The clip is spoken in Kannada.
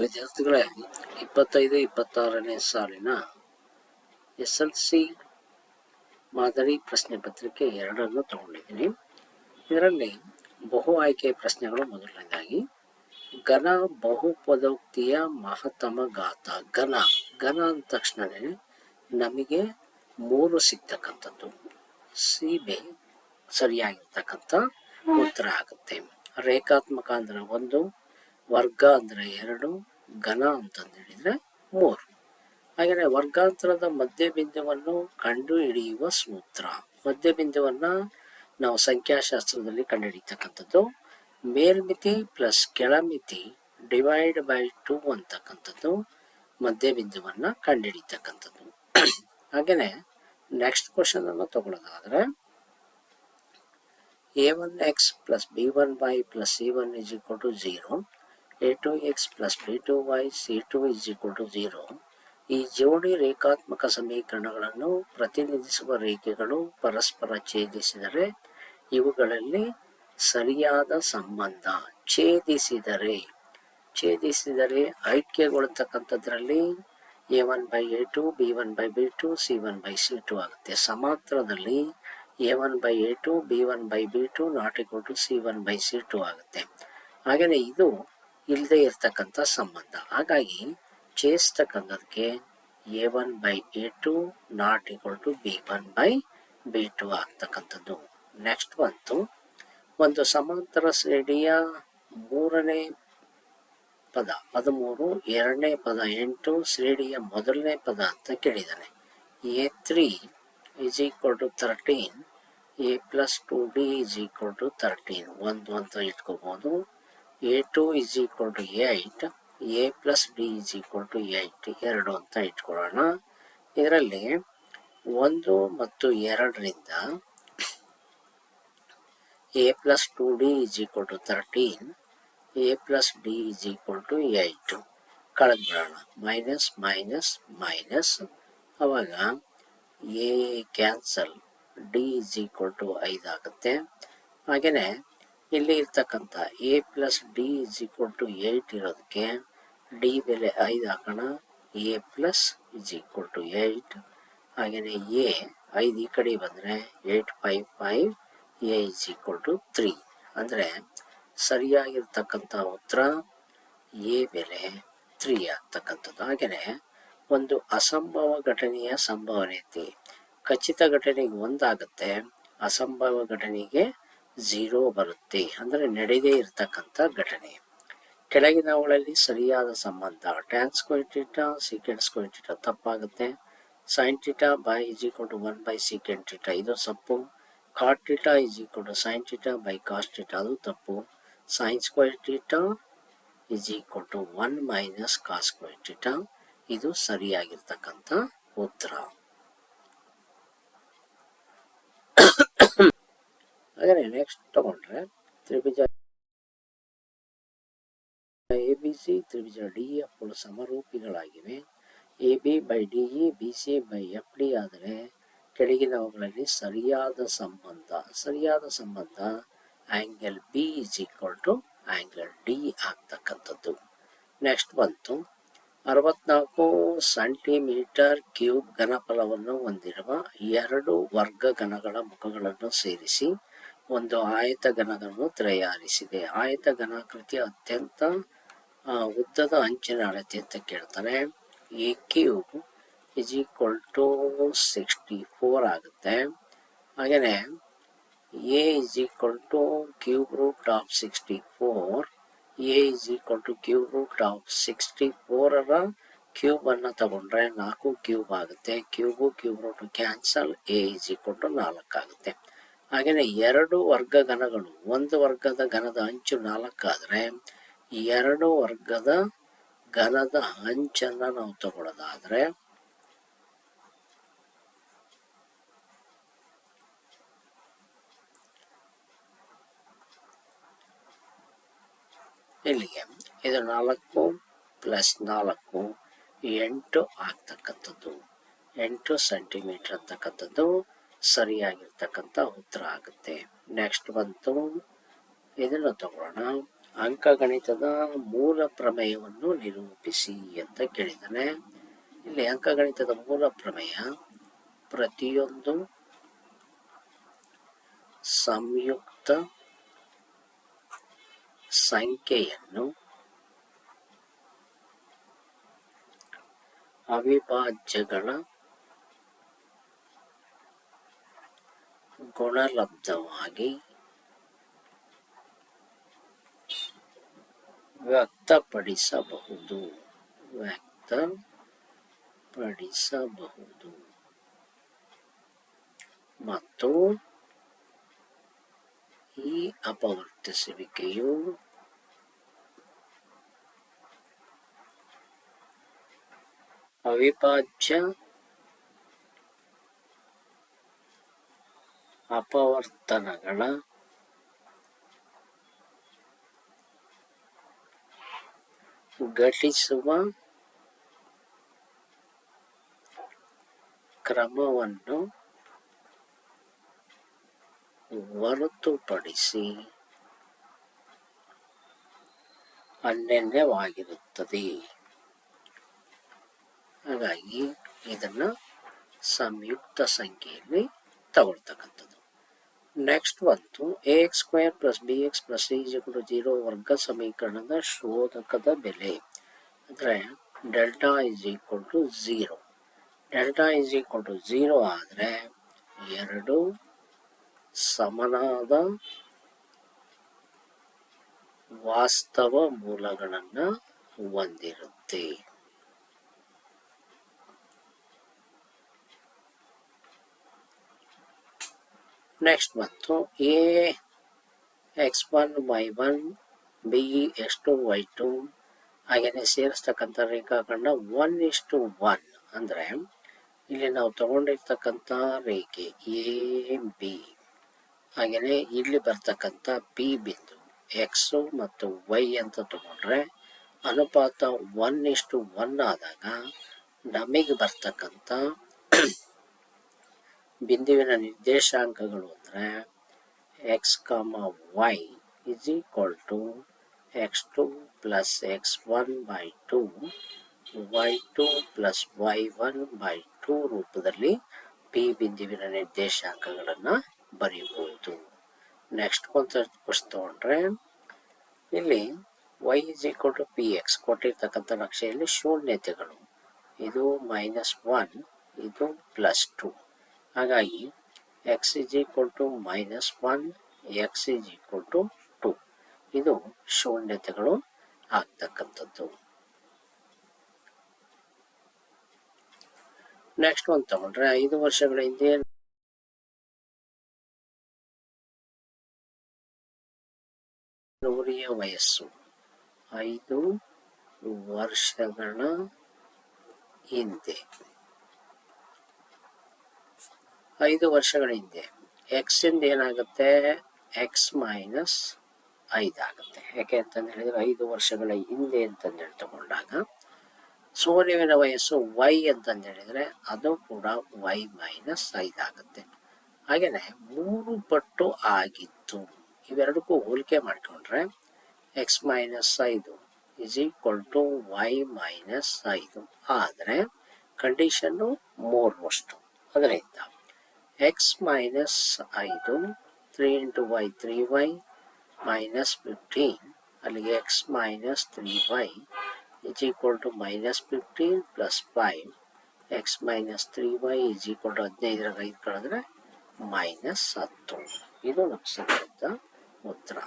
ವಿದ್ಯಾರ್ಥಿಗಳೇ, ಇಪ್ಪತ್ತೈದು, ಇಪ್ಪತ್ತಾರನೇ ಸಾಲಿನ ಎಸ್ ಎಲ್ ಸಿ ಮಾದರಿ ಪ್ರಶ್ನೆ ಪತ್ರಿಕೆ ಎರಡನ್ನು ತಗೊಂಡಿದ್ದೀನಿ. ಇದರಲ್ಲಿ ಬಹು ಆಯ್ಕೆ ಪ್ರಶ್ನೆಗಳು ಮೊದಲನೇದಾಗಿ, ಘನ ಬಹುಪದೋಕ್ತಿಯ ಮಹತ್ತಮ ಗಾತ ಘನ ಘನ ಅಂದ ತಕ್ಷಣವೇ ನಮಗೆ ಮೂರು ಸಿಗ್ತಕ್ಕಂಥದ್ದು. ಸೀಬೆ ಸರಿಯಾಗಿರ್ತಕ್ಕಂಥ ಉತ್ತರ ಆಗುತ್ತೆ. ರೇಖಾತ್ಮಕ ಅಂದ್ರೆ ಒಂದು ವರ್ಗ ಅಂದರೆ ಎರಡು, ಘನ ಅಂತಂದು ಹೇಳಿದ್ರೆ ಮೂರು. ಹಾಗೆಯೇ ವರ್ಗಾಂತರದ ಮಧ್ಯಬಿಂದುವನ್ನು ಕಂಡು ಹಿಡಿಯುವ ಸೂತ್ರ. ಮಧ್ಯಬಿಂದುವನ್ನ ನಾವು ಸಂಖ್ಯಾಶಾಸ್ತ್ರದಲ್ಲಿ ಕಂಡುಹಿಡಿತಕ್ಕಂಥದ್ದು ಮೇಲ್ಮಿತಿ ಪ್ಲಸ್ ಕೆಳಮಿತಿ ಡಿವೈಡ್ ಬೈ ಟು ಅಂತಕ್ಕಂಥದ್ದು ಮಧ್ಯಬಿಂದುವನ್ನ ಕಂಡುಹಿಡಿತಕ್ಕಂಥದ್ದು ಹಾಗೆಯೇ ನೆಕ್ಸ್ಟ್ ಕ್ವಶನ್ ಅನ್ನು ತಗೊಳ್ಳೋದಾದ್ರೆ A one x plus B one by plus C one is equal to zero A two x plus is equal to zero ಈ ಜೋಡಿ ರೇಖಾತ್ಮಕ ಸಮೀಕರಣಗಳನ್ನು ಪ್ರತಿನಿಧಿಸುವ ರೇಖೆಗಳು ಪರಸ್ಪರ ಛೇದಿಸಿದರೆ ಇವುಗಳಲ್ಲಿ ಸರಿಯಾದ ಸಂಬಂಧ ಛೇದಿಸಿದರೆ ಛೇದಿಸಿದರೆ ಐಕ್ಯಗೊಳ್ತಕ್ಕಂಥದ್ರಲ್ಲಿ A one by A two B one by B two C one by C two ಆಗುತ್ತೆ. ಸಮಾತ್ರದಲ್ಲಿ A one by A two B one by B two not equal to C one by C two ಆಗುತ್ತೆ. ಹಾಗೆಯೇ ಇದು ಇಲ್ಲದೆ ಇರ್ತಕ್ಕಂಥ ಸಂಬಂಧ. ಹಾಗಾಗಿ ಚೇಸ್ತಕ್ಕಂಥದಕ್ಕೆ A one by A two not equal to B one by B two ಆಗ್ತಕ್ಕಂಥದ್ದು. ನೆಕ್ಸ್ಟ್ ಬಂತು. ಒಂದು ಸಮಾಂತರ ಶ್ರೇಣಿಯ ಮೂರನೇ ಪದ. ಹದಿಮೂರು ಎರಡನೇ ಪದ, ಎಂಟು, ಶ್ರೇಣಿಯ ಮೊದಲನೇ ಪದ ಅಂತ ಕೇಳಿದ್ದಾನೆ. A three is equal to thirteen A plus two D is equal to thirteen ಒಂದು ಅಂತ ಇಟ್ಕೋಬಹುದು A two is equal to eight A plus D is equal to eight ಎರಡು ಅಂತ ಇಟ್ಕೊಳ್ಳೋಣ. ಇದರಲ್ಲಿ ಒಂದು ಮತ್ತು ಎರಡರಿಂದ A plus two D is equal to thirteen A plus D is equal to eight ಕಳೆದು ಬಿಡೋಣ. ಮೈನಸ್ ಮೈನಸ್ ಮೈನಸ್ ಅವಾಗ A cancel D is equal to ಐದು ಆಗುತ್ತೆ. ಹಾಗೆಯೇ ಇಲ್ಲಿ ಇರ್ತಕ್ಕಂಥ A plus D is equal to eight ಇರೋದಕ್ಕೆ ಡಿ ಬೆಲೆ ಐದು ಹಾಕೋಣ. A plus is equal to eight ಹಾಗೆಯೇ ಎ ಐದು ಈ ಕಡೆ ಬಂದರೆ eight five five A is equal to three ಅಂದರೆ ಸರಿಯಾಗಿರ್ತಕ್ಕಂಥ ಉತ್ತರ ಎ ಬೆಲೆ ತ್ರೀ ಆಗ್ತಕ್ಕಂಥದ್ದು. ಹಾಗೆಯೇ ಒಂದು ಅಸಂಭವ ಘಟನೆಯ ಸಂಭವನೀಯತೆ ಖಚಿತ ಘಟನೆಗೆ ಒಂದಾಗುತ್ತೆ. ಅಸಂಭವ ಘಟನೆಗೆ ಝೀರೋ ಬರುತ್ತೆ ಅಂದರೆ ನಡೆದೇ ಇರತಕ್ಕಂಥ ಘಟನೆ. ಕೆಳಗಿನವುಗಳಲ್ಲಿ ಸರಿಯಾದ ಸಂಬಂಧ tan square theta second square theta ತಪ್ಪಾಗುತ್ತೆ. Sine theta by is equal to one by second theta ಇದು ತಪ್ಪು cot theta is equal to sine theta by cos theta ಅದು ತಪ್ಪು. Sine square theta is equal to one minus cos square theta ಇದು ಸರಿಯಾಗಿರ್ತಕ್ಕಂಥ ಉತ್ತರ. ಹಾಗಾದ್ರೆ ನೆಕ್ಸ್ಟ್ ತಗೊಂಡ್ರೆ ತ್ರಿಭುಜ ಎ ಬಿ ಸಿ ತ್ರಿಭುಜ D F ಸಮರೂಪಿಗಳಾಗಿವೆ. A B by D E B C by F D ಆದರೆ ಕೆಳಗಿನವುಗಳಲ್ಲಿ ಸರಿಯಾದ ಸಂಬಂಧ ಸರಿಯಾದ ಸಂಬಂಧ angle B is equal to angle D ಆಗ್ತಕ್ಕಂಥದ್ದು. ನೆಕ್ಸ್ಟ್ ಬಂತು. ಅರವತ್ನಾಲ್ಕು ಸೆಂಟಿಮೀಟರ್ ಕ್ಯೂಬ್ ಘನಫಲವನ್ನು ಹೊಂದಿರುವ ಎರಡು ವರ್ಗ ಘನಗಳ ಮುಖಗಳನ್ನು ಸೇರಿಸಿ ಒಂದು ಆಯತ ಘನವನ್ನು ತಯಾರಿಸಿದೆ. ಆಯತ ಘನಾಕೃತಿ ಅತ್ಯಂತ ಉದ್ದದ ಅಂಚಿನ ಅಳತೆ ಅಂತ ಕೇಳ್ತಾರೆ. A cube is equal to sixty four ಆಗುತ್ತೆ. ಹಾಗೆಯೇ A is equal to cube root of sixty four A is equal to cube root of sixty ಫೋರರ cube ಅನ್ನು ತಗೊಂಡ್ರೆ ನಾಲ್ಕು ಕ್ಯೂಬ್ ಆಗುತ್ತೆ. Cube cube root cancel A is equal to ನಾಲ್ಕು ಆಗುತ್ತೆ. ಹಾಗೆಯೇ ಎರಡು ವರ್ಗ ಘನಗಳು, ಒಂದು ವರ್ಗದ ಘನದ ಅಂಚು ನಾಲ್ಕಾದರೆ ಎರಡು ವರ್ಗದ ಘನದ ಅಂಚನ್ನು ನಾವು ತಗೊಳ್ಳೋದಾದ್ರೆ ಇದು ನಾಲ್ಕು ಪ್ಲಸ್ ನಾಲ್ಕು ಎಂಟು ಆಗ್ತಕ್ಕಂಥದ್ದು. ಎಂಟು ಸೆಂಟಿಮೀಟರ್ ಅಂತಕ್ಕಂಥದ್ದು ಸರಿಯಾಗಿರ್ತಕ್ಕಂಥ ಉತ್ತರ ಆಗುತ್ತೆ. ನೆಕ್ಸ್ಟ್ ಬಂತು. ಇದನ್ನು ತಗೊಳ್ಳೋಣ. ಅಂಕಗಣಿತದ ಮೂಲ ಪ್ರಮೇಯವನ್ನು ನಿರೂಪಿಸಿ ಅಂತ ಕೇಳಿದ್ದಾನೆ. ಇಲ್ಲಿ ಅಂಕಗಣಿತದ ಮೂಲ ಪ್ರಮೇಯ ಪ್ರತಿಯೊಂದು ಸಂಯುಕ್ತ ಸಂಖ್ಯೆಯನ್ನು ಅವಿಭಾಜ್ಯಗಳ ಗುಣಲಬ್ಧವಾಗಿ ವ್ಯಕ್ತಪಡಿಸಬಹುದು. ವ್ಯಕ್ತಪಡಿಸಬಹುದು. ಮತ್ತು ಈ ಅಪವರ್ತಿಸುವಿಕೆಯು ಅವಿಭಾಜ್ಯ ಅಪವರ್ತನಗಳ ಘಟಿಸುವ ಕ್ರಮವನ್ನು ಹೊರತುಪಡಿಸಿ ಅನ್ಯನ್ಯವಾಗಿರುತ್ತದೆ. ಹಾಗಾಗಿ ಇದನ್ನ ಸಂಯುಕ್ತ ಸಂಖ್ಯೆಯಲ್ಲಿ ತಗೊಳ್ತಕ್ಕಂಥದ್ದು. ನೆಕ್ಸ್ಟ್ ಬಂತು. A x square plus B x plus two zero ವರ್ಗ ಸಮೀಕರಣದ ಶೋಧಕದ ಬೆಲೆ. ಅಂದರೆ delta is equal to zero delta is equal to zero ಆದರೆ ಎರಡು ಸಮನಾದ ವಾಸ್ತವ ಮೂಲಗಳನ್ನು ಹೊಂದಿರುತ್ತೆ. ನೆಕ್ಸ್ಟ್ ಬಂತು A, x one, y one, B x two, y two ಹಾಗೆಯೇ ಸೇರಿಸ್ತಕ್ಕಂಥ ರೇಖಾಖಂಡ ಒನ್ ಇಸ್ ಟು ಒನ್ ಅಂದರೆ ಇಲ್ಲಿ ನಾವು ತಗೊಂಡಿರ್ತಕ್ಕಂಥ ರೇಖೆ ಎ, ಬಿ. ಹಾಗೆಯೇ ಇಲ್ಲಿ ಬರ್ತಕ್ಕಂಥ ಬಿ ಬಿಂದು ಎಕ್ಸು ಮತ್ತು ವೈ ಅಂತ ತಗೊಂಡ್ರೆ ಅನುಪಾತ ಒನ್ ಇಷ್ಟು ಒನ್ ಆದಾಗ ನಮಗೆ ಬರ್ತಕ್ಕಂಥ ಬಿಂದುವಿನ ನಿರ್ದೇಶಾಂಕಗಳು ಅಂದರೆ x comma y is equal to x two plus x one by two y two plus y one by two ರೂಪದಲ್ಲಿ ಪಿ ಬಿಂದುವಿನ ನಿರ್ದೇಶಾಂಕಗಳನ್ನು ಬರೆಯಬಹುದು. ನೆಕ್ಸ್ಟ್ ಒಂದು ಕ್ವಶನ್ ತಗೊಂಡ್ರೆ, ಇಲ್ಲಿ y is equal to P x ಕೊಟ್ಟಿರ್ತಕ್ಕಂಥ ನಕ್ಷೆಯಲ್ಲಿ ಶೂನ್ಯತೆಗಳು. ಇದು ಮೈನಸ್ ಒನ್ ಇದು ಪ್ಲಸ್ ಟು ಹಾಗಾಗಿ x is equal to minus one x is equal to two ಇದು ಶೂನ್ಯತೆಗಳು ಆಗ್ತಕ್ಕಂಥದ್ದು. ನೆಕ್ಸ್ಟ್ ಒಂದು ತಗೊಂಡ್ರೆ ಐದು ವರ್ಷಗಳ ಹಿಂದೆ ನೂರಿಯ ವಯಸ್ಸು. ಐದು ವರ್ಷಗಳ ಹಿಂದೆ. ಐದು ವರ್ಷಗಳ ಹಿಂದೆ ಎಕ್ಸ್ ಇಂದ ಏನಾಗುತ್ತೆ? ಎಕ್ಸ್ ಮೈನಸ್ ಐದಾಗುತ್ತೆ ಯಾಕೆ ಅಂತಂದು ಹೇಳಿದ್ರೆ ಐದು ವರ್ಷಗಳ ಹಿಂದೆ ಅಂತಂದು ಹೇಳಿ ತಗೊಂಡಾಗ ಸೂರ್ಯವಿನ ವಯಸ್ಸು ವೈ ಅಂತಂದು ಹೇಳಿದ್ರೆ ಅದು ಕೂಡ ವೈ ಮೈನಸ್ ಐದಾಗುತ್ತೆ ಹಾಗೆಯೇ ಮೂರು ಪಟ್ಟು ಆಗಿತ್ತು. ಇವೆರಡಕ್ಕೂ ಹೋಲಿಕೆ ಮಾಡಿಕೊಂಡ್ರೆ ಎಕ್ಸ್ ಮೈನಸ್ ಐದು is equal to y minus ಐದು. ಆದರೆ ಕಂಡೀಷನ್ನು ವರ್ಷ ಅದರಿಂದ ಎಕ್ಸ್ ಮೈನಸ್ ಐದು three into y three y minus fifteen ಅಲ್ಲಿಗೆ x minus three y is equal to minus fifteen plus five x minus three y is equal to ಹದಿನೈದರಾಗ ಐದು ಕಳೆದ್ರೆ ಮೈನಸ್ ಹತ್ತು. ಇದು ನಮ್ಮ ಸಿಕ್ಕಂಥ ಉತ್ತರ.